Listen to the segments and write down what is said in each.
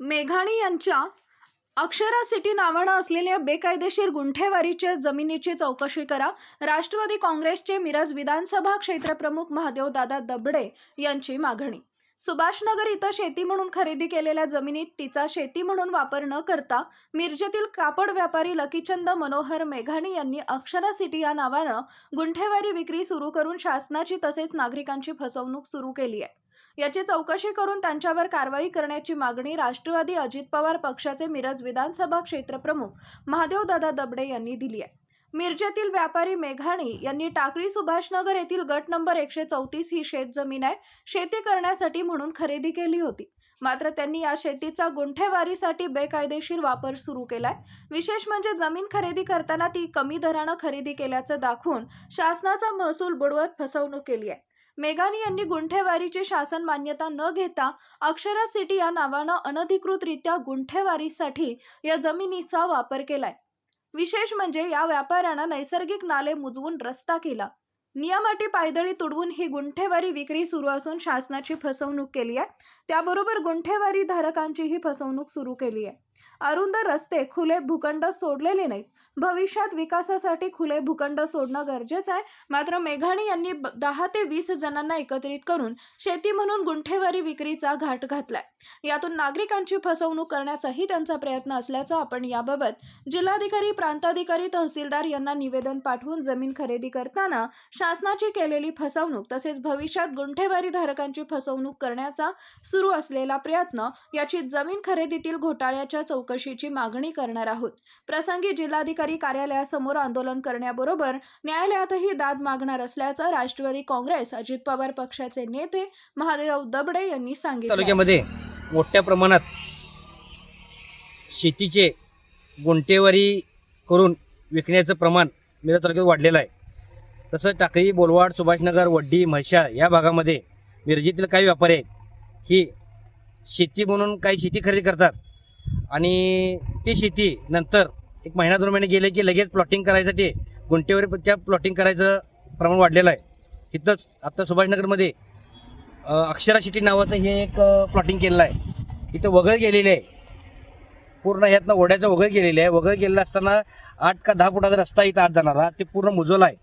मेघाणी यांच्या अक्षरा सिटी नावानं असलेल्या बेकायदेशीर गुंठेवारीच्या जमिनीची चौकशी करा. राष्ट्रवादी काँग्रेसचे मिरज विधानसभा क्षेत्रप्रमुख महादेवदादा दबडे यांची मागणी. सुभाषनगर इथं शेती म्हणून खरेदी केलेल्या जमिनीत तिचा शेती म्हणून वापर न करता मिरजेतील कापड व्यापारी लकीचंद मनोहर मेघाणी यांनी अक्षरा सिटी या नावानं गुंठेवारी विक्री सुरू करून शासनाची तसेच नागरिकांची फसवणूक सुरू केली आहे. याची चौकशी करून त्यांच्यावर कारवाई करण्याची मागणी राष्ट्रवादी अजित पवार पक्षाचे मिरज विधानसभा क्षेत्रप्रमुख महादेवदादा दबडे यांनी दिली आहे. मिरजेतील व्यापारी मेघाणी यांनी टाकळी सुभाषनगर येथील गट नंबर एकशे चौतीस ही शेतजमीन आहे. शेती करण्यासाठी म्हणून खरेदी केली होती. मात्र त्यांनी या शेतीचा गुंठेवारीसाठी बेकायदेशीर वापर सुरू केलाय. विशेष म्हणजे जमीन खरेदी करताना ती कमी दरानं खरेदी केल्याचं दाखवून शासनाचा महसूल बुडवत फसवणूक केली आहे. मेघानी यांनी गुंठेवारीची शासन मान्यता न घेता अक्षरा सिटी या नावानं अनधिकृतरित्या गुंठेवारीसाठी या जमिनीचा वापर केलाय. विशेष म्हणजे या व्यापाऱ्यानं नैसर्गिक नाले मुजवून रस्ता केला. नियमाटी पायदळी तुडवून ही गुंठेवारी विक्री सुरू असून शासनाची फसवणूक केली आहे. त्याबरोबर गुंठेवारी धारकांचीही फसवणूक सुरू केली आहे. अरुंद रस्ते खुले भूखंड सोडलेले नाहीत. भविष्यात विकासासाठी खुले भूखंड सोडणं गरजेचं आहे. मात्र मेघाणी यांनी दहा ते वीस जणांना एकत्रित करून शेती म्हणून गुंठेवारी विक्रीचा घाट घातलाय. यातून नागरिकांची फसवणूक करण्याचाही त्यांचा प्रयत्न असल्याचं आपण याबाबत जिल्हाधिकारी प्रांताधिकारी तहसीलदार यांना निवेदन पाठवून जमीन खरेदी करताना शासनाची केलेली फसवणूक तसेच भविष्यात गुंठेवारी धारकांची फसवणूक करण्याचा सुरू असलेला प्रयत्न याची जमीन खरेदीतील घोटाळ्याच्या चौकशीची मागणी करणार आहोत. प्रसंगी जिल्हाधिकारी कार्यालयासमोर आंदोलन करण्याबरोबर न्यायालयातही दाद मागणार असल्याचं राष्ट्रवादी काँग्रेस अजित पवार पक्षाचे नेते महादेव दबडे यांनी सांगितलं. तालुक्यामध्ये मोठ्या प्रमाणात शेतीचे गुंटेवारी करून विकण्याचं प्रमाण मिरज तालुक्यात वाढलेलं आहे. तसंच टाकळी बोलवाड सुभाषनगर वड्डी म्हैशा या भागामध्ये मिरजेतील काही व्यापारी आहेत. ही शेती म्हणून काही शेती खरेदी करतात. आणि ती शेती नंतर एक महिना दोन महिने गेले की लगेच प्लॉटिंग करायसाठी गुंठेवारीच्या प्लॉटिंग करायचं प्रमाण वाढलेलं आहे. इथंच आता सुभाषनगरमध्ये अक्षरा सिटी नावाचं हे एक प्लॉटिंग केलेलं आहे. इथं वगळ गेलेले आहे. पूर्ण ह्यातनं ओढ्याचं वगळ गेलेलं आहे. वगळ गेलेलं असताना आठ का दहा फुटाचा रस्ता इथं आत जाणारा. ते पूर्ण मुजवला आहे.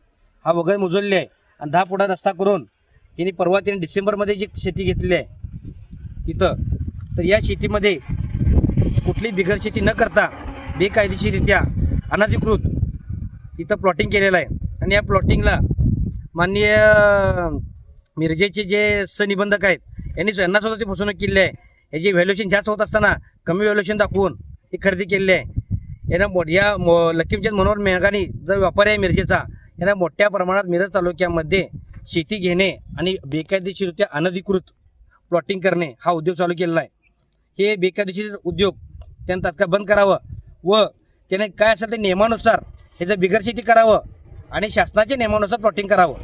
हा वगळ मुजवलेला आहे. आणि दहा फुटा रस्ता करून तिने परवा तिने डिसेंबरमध्ये जी शेती घेतली आहे इथं तर या शेतीमध्ये कुठली बिगर शेती न करता बेकायदेशीररित्या अनधिकृत इथं प्लॉटिंग केलेलं आहे. आणि या प्लॉटिंगला माननीय मिरजेचे जे सनिबंधक आहेत यांनी यांना सुद्धा ती फसवणूक केली आहे. याची व्हॅल्युएशन जास्त होत असताना कमी व्हॅल्युएशन दाखवून ही खरेदी केलेली आहे. यांना मो या मो लक्ष्मीचंद मनोहर मेघानी जो व्यापारी आहे मिरजेचा यांना मोठ्या प्रमाणात मिरज तालुक्यामध्ये शेती घेणे आणि बेकायदेशीररित्या अनधिकृत प्लॉटिंग करणे हा उद्योग चालू केलेला आहे. हे बेकायदेशीर उद्योग त्यानं तात्काळ बंद करावं. व त्याने काय असेल ते नियमानुसार ह्याचं बिगर शेती करावं आणि शासनाच्या नियमानुसार प्लॉटिंग करावं.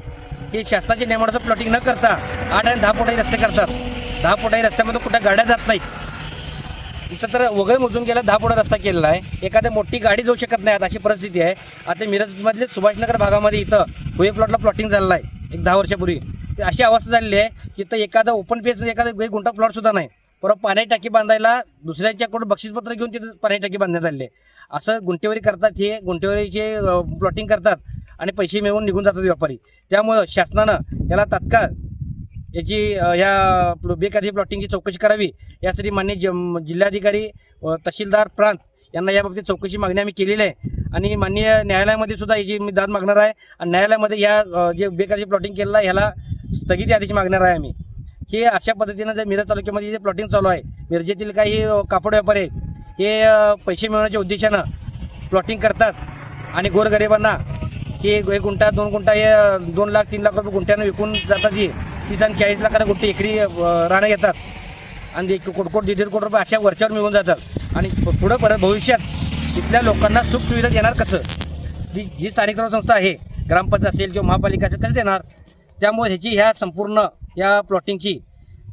हे शासनाच्या नियमानुसार प्लॉटिंग न करता आठ आणि दहा फुटाही रस्ते करतात. दहा फुटाही रस्त्यामध्ये कुठं गाड्या जात नाहीत. इथं तर वगैरे मोजून गेला दहा फुटा रस्ता केलेला आहे. एखाद्या मोठी गाडी जाऊ शकत नाही आता अशी परिस्थिती आहे. आता मिरजमधले सुभाषनगर भागामध्ये इथं हुए प्लॉटला प्लॉटिंग झालेलं आहे. एक दहा वर्षापूर्वी. अशी अवस्था झालेली आहे की इथं एखादा ओपन पेजमध्ये एखादा गुंठा प्लॉटसुद्धा नाही. परत पाण्याची टाकी बांधायला दुसऱ्यांच्याकडून बक्षीसपत्र घेऊन तिथं पाण्याची टाकी बांधण्यात आले आहे. असं गुंठेवारी करतात हे गुंठेवारीचे प्लॉटिंग करतात आणि पैसे मिळवून निघून जातात व्यापारी. त्यामुळं शासनानं याला तात्काळ याची या प्ल- बेकायदेशीर प्लॉटिंगची चौकशी करावी. यासाठी मान्य ज जिल्हाधिकारी व तहसीलदार प्रांत यांना याबाबतीत चौकशी मागणी आम्ही केलेली आहे. आणि माननीय न्यायालयामध्ये सुद्धा याची मी दाद मागणार आहे. आणि न्यायालयामध्ये या जे बेकायदेशीर प्लॉटिंग केलेला ह्याला स्थगिती आदेश मागणार आहे आम्ही. हे अशा पद्धतीनं जे मिरज तालुक्यामध्ये जे प्लॉटिंग चालू आहे मिरजेतील काही कापड व्यापारी हे पैसे मिळवण्याच्या उद्देशानं प्लॉटिंग करतात. आणि गोरगरिबांना की एक गुंठा दोन गुंठा हे दोन लाख तीन लाख रुपये गुंठ्यानं विकून जातात जी तीस आणि चाळीस लाखाला गुंठे एकरी राहणं घेतात. आणि एक दीड कोटी रुपये अशा वरच्यावर मिळून जातात. आणि पुढं परत भविष्यात तिथल्या लोकांना सुख सुविधा देणार कसं? जी जी स्थानिक संस्था आहे ग्रामपंचायत असेल किंवा महापालिका असेल कसं देणार? त्यामुळे ह्याची ह्या संपूर्ण या प्लॉटिंगची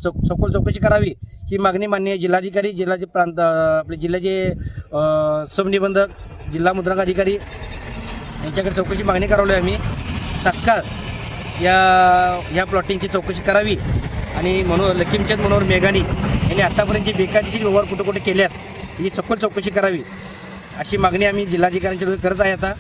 चौ सखोल चौकशी करावी. ही मागणी मान्य जिल्हाधिकारी जिल्ह्याचे प्रांत आपले जिल्ह्याचे सबनिबंधक जिल्हा मुद्रांक अधिकारी यांच्याकडे चौकशी मागणी करावली आम्ही. तात्काळ या या प्लॉटिंगची चौकशी करावी. आणि म्हणून लखीमचंद मनोहर मेघानी यांनी आत्तापर्यंत जे बेकायदेशीर व्यवहार कुठे कुठे केल्यात ही सखोल चौकशी करावी. अशी मागणी आम्ही जिल्हाधिकाऱ्यांच्या करत आहे आता.